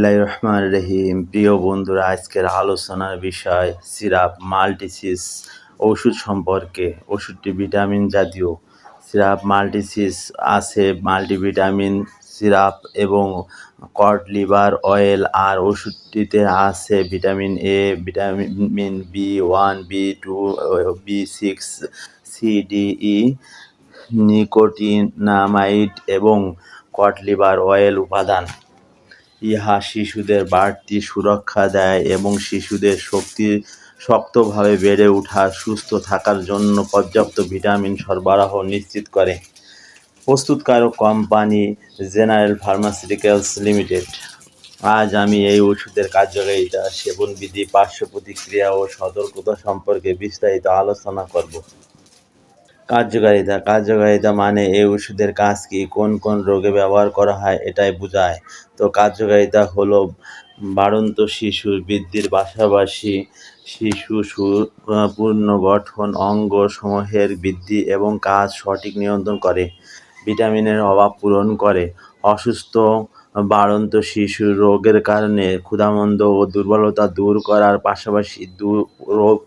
রহমান রহিম। প্রিয় বন্ধুরা, আজকের আলোচনার বিষয় সিরাপ মাল্টিসিস ওষুধ সম্পর্কে। ওষুধটি ভিটামিন জাতীয়। সিরাপ মাল্টিসিস আছে, মাল্টিভিটামিন, সিরাপ এবং কড, লিভার, অয়েল, আর ওষুধটিতে আছে vitamin A, vitamin B one, B two, B six C D E nicotinamide এবং কড, লিভার, অয়েল উপাদান। ইহা শিশুদের বাড়তি সুরক্ষা দেয় এবং শিশুদের শক্তি শক্তভাবে বেড়ে ওঠা, সুস্থ থাকার জন্য পর্যাপ্ত ভিটামিন সরবরাহ নিশ্চিত করে। প্রস্তুতকারক কোম্পানি জেনারেল ফার্মাসিউটিক্যালস লিমিটেড। আজ আমি এই ওষুধের কার্যকারিতা, সেবনবিধি, পার্শ্ব প্রতিক্রিয়া ও সতর্কতা সম্পর্কে বিস্তারিত আলোচনা করব। কার্যকারিতা। কার্যকারিতা মানে এই ওষুধের কাজ কি, কোন কোন রোগে ব্যবহার করা হয়, এটাই বোঝায়। তো কার্যকারিতা হলো বাড়ন্ত শিশুর বৃদ্ধির পাশাপাশি শিশু পূর্ণ গঠন, অঙ্গ সমূহের বৃদ্ধি এবং কাজ সঠিক নিয়ন্ত্রণ করে, ভিটামিনের অভাব পূরণ করে। অসুস্থ, বাড়ন্ত শিশু রোগের কারণে ক্ষুধামন্দ ও দুর্বলতা দূর করার পাশাপাশি রোগ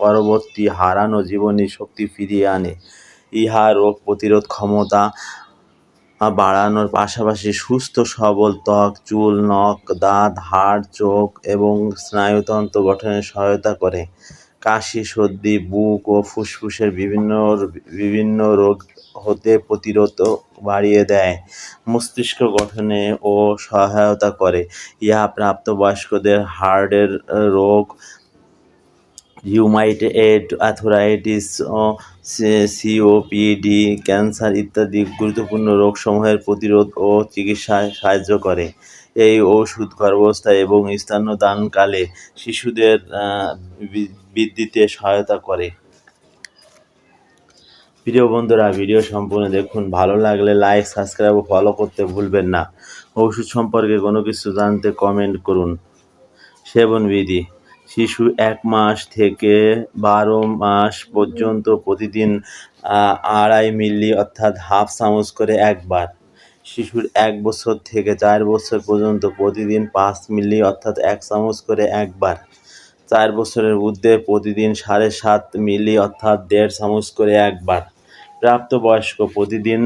পরবর্তী হারানো জীবনী শক্তি ফিরিয়ে আনে। ইহা রোগ প্রতিরোধ ক্ষমতা বাড়ানোর পাশাপাশি সুস্থ, সবল ত্বক, চুল, নখ, দাঁত, হাড়, চোখ এবং স্নায়ুতন্ত্র গঠনে সহায়তা করে। কাশি, সর্দি, বুক ও ফুসফুসের বিভিন্ন বিভিন্ন রোগ হতে প্রতিরোধ বাড়িয়ে দেয়, মস্তিষ্ক গঠনে ও সহায়তা করে। ইহা প্রাপ্তবয়স্কদের হার্টের রোগ রিউমাটয়েড আর্থ্রাইটিস ও সিওপিডি ক্যান্সার ইত্যাদি গুরুত্বপূর্ণ রোগসমূহের প্রতিরোধ ও চিকিৎসায় সাহায্য করে। এই ওষুধ গর্ভাবস্থায় এবং স্তন্যদানকালে শিশুদের বৃদ্ধিতে সহায়তা করে। প্রিয় বন্ধুরা, ভিডিও সম্পূর্ণ দেখুন। ভালো লাগলে লাইক সাবস্ক্রাইব ও ফলো করতে ভুলবেন না। ওষুধ সম্পর্কে কোনো কিছু জানতে কমেন্ট করুন। সেবনবিধি শিশু এক মাস থেকে বারো মাস পর্যন্ত প্রতিদিন আড়াই মিলি অর্থাৎ হাফ চামচ করে একবার। শিশুর এক বছর থেকে চার বছর পর্যন্ত প্রতিদিন পাঁচ মিলি অর্থাৎ এক চামচ করে একবার। চার বছরের ঊর্ধ্বে প্রতিদিন সাড়ে সাত মিলি অর্থাৎ দেড় চামচ করে একবার। প্রাপ্তবয়স্ক প্রতিদিন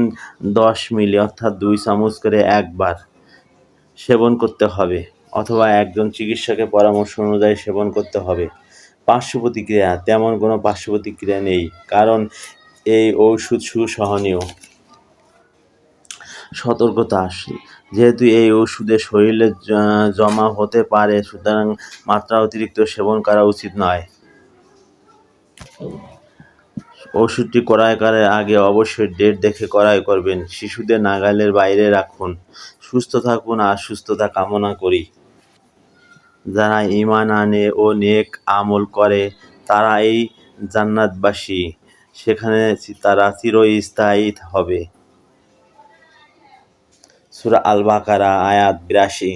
দশ মিলি অর্থাৎ দুই চামচ করে একবার সেবন করতে হবে। অথবা একজন চিকিৎসকের পরামর্শ অনুযায়ী সেবন করতে হবে। পার্শ্ব প্রতিক্রিয়া তেমন কোনো পার্শ্ব প্রতিক্রিয়া নেই, কারণ এই ঔষধ সুসহনীয় সতর্কতা, যেহেতু এই ওষুধে শরীরে জমা হতে পারে, সুতরাং মাত্রা অতিরিক্ত সেবন করা উচিত নয়। ওষুধটি ক্রয় করার আগে অবশ্যই ডেট দেখে ক্রয় করবেন। শিশুদের নাগালের বাইরে রাখুন। সুস্থ থাকুন আর সুস্থতা কামনা করি। যারা ইমান আনে ও নেক আমল করে তারা এই জান্নাতবাসী। সেখানে তারা চিরস্থায়ী হবে। সুরা আল বাকারা আয়াত বিরাশি।